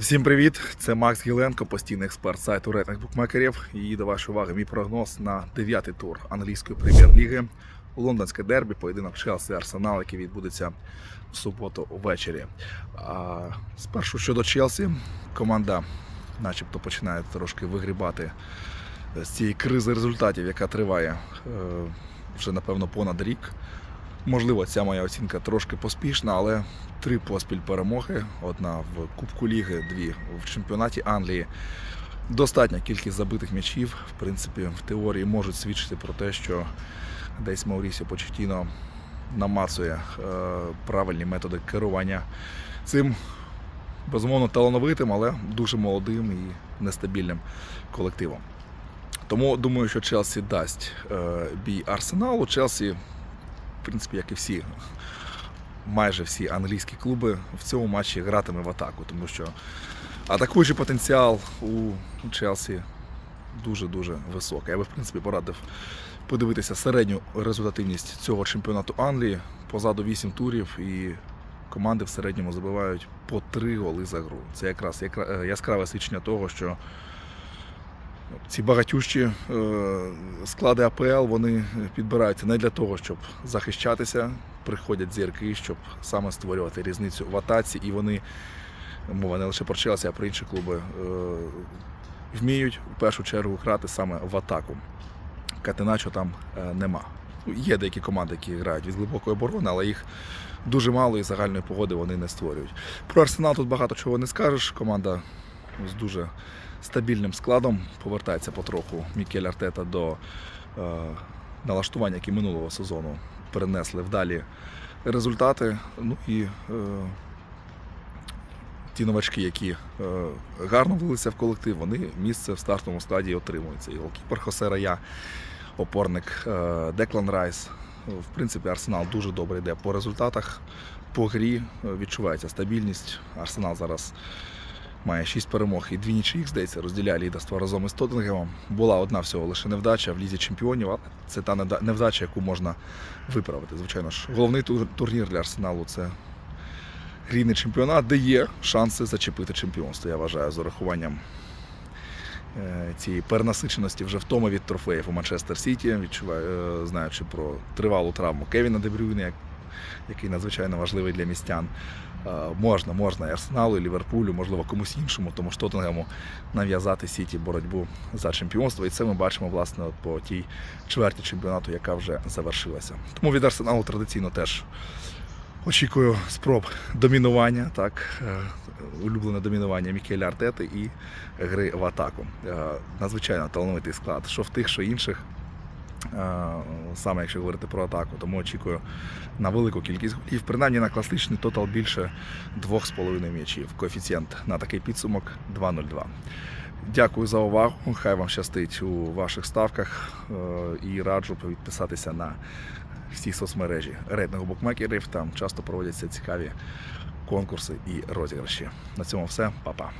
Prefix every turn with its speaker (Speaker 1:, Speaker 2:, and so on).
Speaker 1: Всім привіт! Це Макс Гіленко, постійний експерт сайту рейтинг букмекерів. І до вашої уваги мій прогноз на дев'ятий тур англійської прем'єр-ліги. Лондонське дербі, поєдинок Челсі Арсенал, який відбудеться в суботу ввечері. А, спершу щодо Челсі, команда, начебто, починає трошки вигрібати з цієї кризи результатів, яка триває е, вже напевно понад рік. Можливо, ця моя оцінка трошки поспішна, але три поспіль перемоги: одна в Кубку Ліги, дві в чемпіонаті Англії. Достатня кількість забитих м'ячів, в принципі, в теорії можуть свідчити про те, що десь Маурісіо Почетіно намацує е, правильні методи керування цим безумовно талановитим, але дуже молодим і нестабільним колективом. Тому думаю, що Челсі дасть е, бій Арсеналу. Челсі, в принципі, як і всі, майже всі англійські клуби в цьому матчі гратиме в атаку, тому що атакуючий потенціал у Челсі дуже-дуже високий. Я би, в принципі, порадив подивитися середню результативність цього чемпіонату Англії. Позаду 8 турів і команди в середньому забивають по 3 голи за гру. Це якраз е, яскраве свідчення того, що ці багатющі е, склади АПЛ вони підбираються не для того, щоб захищатися. Приходять зірки, щоб саме створювати різницю в атаці, і вони мова не лише про Челсі, а про інші клуби е, вміють в першу чергу грати саме в атаку. Катеначо там е, нема. Ну, Є деякі команди, які грають від глибокої оборони, але їх дуже мало і загальної погоди вони не створюють. Про Арсенал тут багато чого не скажеш. Команда з дуже стабільним складом повертається потроху Мікель Артета до е, налаштування, які минулого сезону перенесли вдалі результати. Ну і е, ті новачки, які е, гарно влилися в колектив, вони місце в стартовому складі отримують. Це і голкіпер Хосе Рая, опорник е, Деклан Райс. В принципі, Арсенал дуже добре йде по результатах. По грі е, відчувається стабільність. Арсенал зараз має 6 перемог і дві нічиїх, здається, розділяє лідерство разом із Тоттенгемом. Була одна всього лише невдача в лізі чемпіонів, але це та невдача, яку можна виправити. Звичайно ж, головний турнір для Арсеналу це рідний чемпіонат, де є шанси зачепити чемпіонство, я вважаю, з урахуванням е, цієї перенасиченості вже втоми від трофеїв у Манчестер Сіті, відчуваю, е, знаючи про тривалу травму Кевіна Дебрюйне, як- який надзвичайно важливий для містян. Е, Можна, можна і Арсеналу, і Ліверпулю, можливо, комусь іншому, тому ж Тоттенгему нав'язати Сіті боротьбу за чемпіонство. І це ми бачимо власне по тій чверті чемпіонату, яка вже завершилася. Тому від Арсеналу традиційно теж очікую спроб домінування, так, е, улюблене домінування Мікеля Артети і гри в атаку. Е, Надзвичайно талановитий склад, що в тих, що інших. Е, Саме якщо говорити про атаку, тому очікую на велику кількість голів. Принаймні на класичний тотал більше 2,5 м'ячів. Коефіцієнт на такий підсумок 2,02. Дякую за увагу. Хай вам щастить у ваших ставках е, і раджу підписатися на всі соцмережі рейтингу букмекерів. Там часто проводяться цікаві конкурси і розіграші. На цьому все, Па-па.